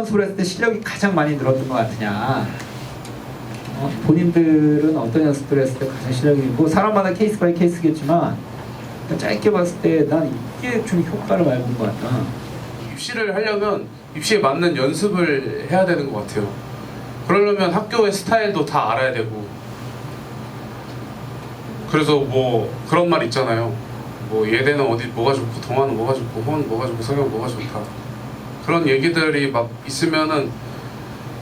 연습을 했을 때 실력이 가장 많이 늘었던 것 같으냐? 어, 본인들은 어떤 연습을 했을 때 가장 실력이 뭐 사람마다 케이스 바이 케이스겠지만 짧게 봤을 때 난 이게 좀 효과를 많이 본 것 같다. 입시를 하려면 입시에 맞는 연습을 해야 되는 것 같아요. 그러려면 학교의 스타일도 다 알아야 되고 그래서 뭐 그런 말 있잖아요. 뭐 예대는 어디 뭐가 좋고 동아는 뭐가 좋고 호은 뭐가 좋고 성형 뭐가 좋다. 그런 얘기들이 막 있으면은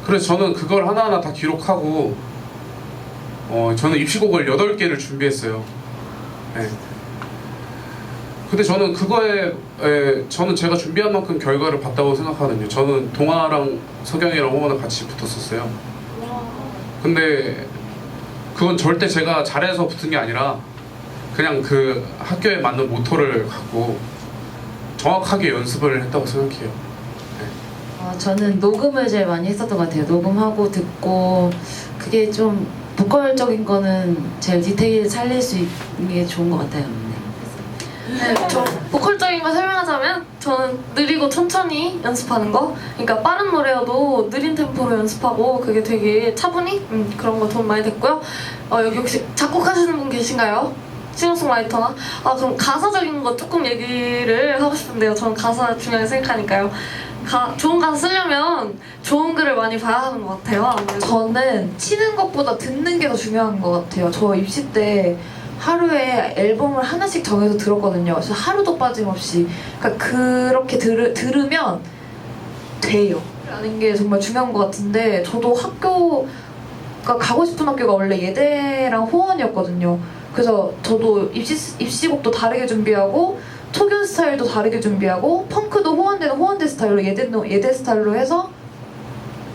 그래서 저는 그걸 하나하나 다 기록하고 어 저는 입시곡을 8개를 준비했어요. 네. 근데 저는 그거에 에, 저는 제가 준비한 만큼 결과를 봤다고 생각하거든요. 저는 동아랑 석영이랑 호원을 같이 붙었었어요. 근데 그건 절대 제가 잘해서 붙은 게 아니라 그냥 그 학교에 맞는 모토를 갖고 정확하게 연습을 했다고 생각해요. 어, 저는 녹음을 제일 많이 했었던 것 같아요. 녹음하고 듣고 그게 좀 보컬적인 거는 제일 디테일 살릴 수 있는 게 좋은 것 같아요. 네, 저 보컬적인 거 설명하자면 저는 느리고 천천히 연습하는 거. 그러니까 빠른 노래여도 느린 템포로 연습하고 그게 되게 차분히 음, 그런 거 도움 많이 됐고요. 어, 여기 혹시 작곡하시는 분 계신가요? 싱어송라이터나? 아 그럼 가사적인 거 조금 얘기를 하고 싶은데요. 저는 가사 중요하게 생각하니까요. 가, 좋은 가사 쓰려면 좋은 글을 많이 봐야 하는 것 같아요. 아무래도. 저는 치는 것보다 듣는 게 더 중요한 것 같아요. 저 입시 때 하루에 앨범을 하나씩 정해서 들었거든요. 그래서 하루도 빠짐없이. 그러니까 그렇게 들, 들으면 돼요. 라는 게 정말 중요한 것 같은데 저도 학교가 가고 싶은 학교가 원래 예대랑 호원이었거든요. 그래서 저도 입시, 입시곡도 다르게 준비하고 초견 스타일도 다르게 준비하고 펑크도 호원대는 호원대 스타일로 예대는 예대 스타일로 해서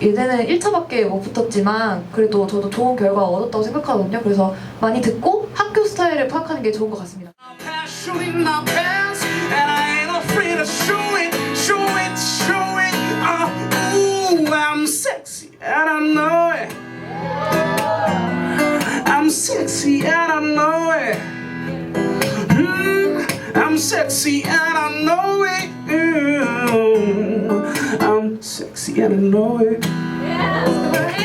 예대는 1차밖에 못 붙었지만 그래도 저도 좋은 결과 얻었다고 생각하거든요. 그래서 많이 듣고 학교 스타일을 파악하는 게 좋은 것 같습니다. Sexy, and I know it. Mm, I'm sexy, and I know it. Mm, I'm sexy, and I know it.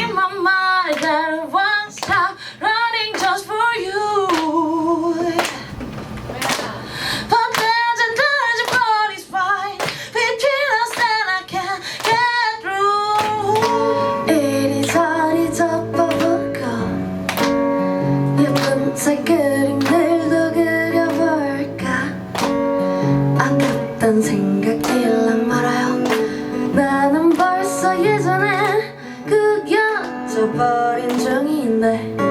In my mind, 구겨져버린 중인데